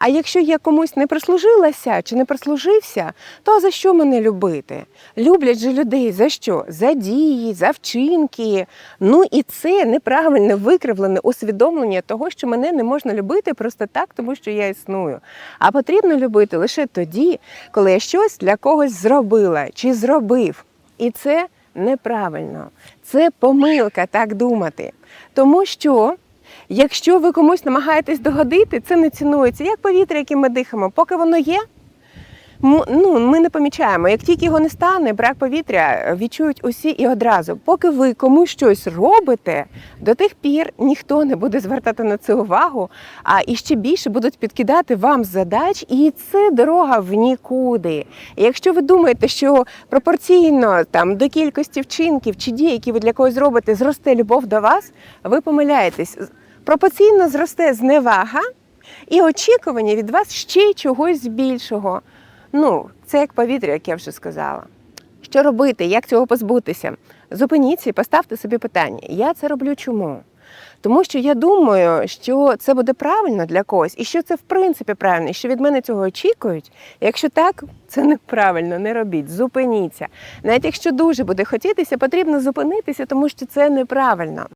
А якщо я комусь не прислужилася чи не прислужився, то за що мене любити? Люблять же людей за що? За дії, за вчинки. Ну і це неправильне викривлене усвідомлення того, що мене не можна любити просто так, тому що я існую. А потрібно любити лише тоді, коли я щось для когось зробила чи зробив. І це неправильно. Це помилка так думати. Тому що Якщо ви комусь намагаєтесь догодити, це не цінується. Як повітря, яким ми дихаємо, поки воно є. Ну, ми не помічаємо. Як тільки його не стане, брак повітря відчують усі і одразу. Поки ви комусь щось робите, до тих пір ніхто не буде звертати на це увагу, а і ще більше будуть підкидати вам задач, і це дорога в нікуди. Якщо ви думаєте, що пропорційно там до кількості вчинків чи дій, які ви для когось робите, зросте любов до вас, ви помиляєтесь. Пропорційно зросте зневага і очікування від вас ще чогось більшого. Ну, це як повітря, як я вже сказала. Що робити, як цього позбутися? Зупиніться і поставте собі питання: я це роблю чому? Тому що я думаю, що це буде правильно для когось, і що це в принципі правильно, і що від мене цього очікують. Якщо так, це неправильно, не робіть, зупиніться. Навіть якщо дуже буде хотітися, потрібно зупинитися, тому що це неправильно.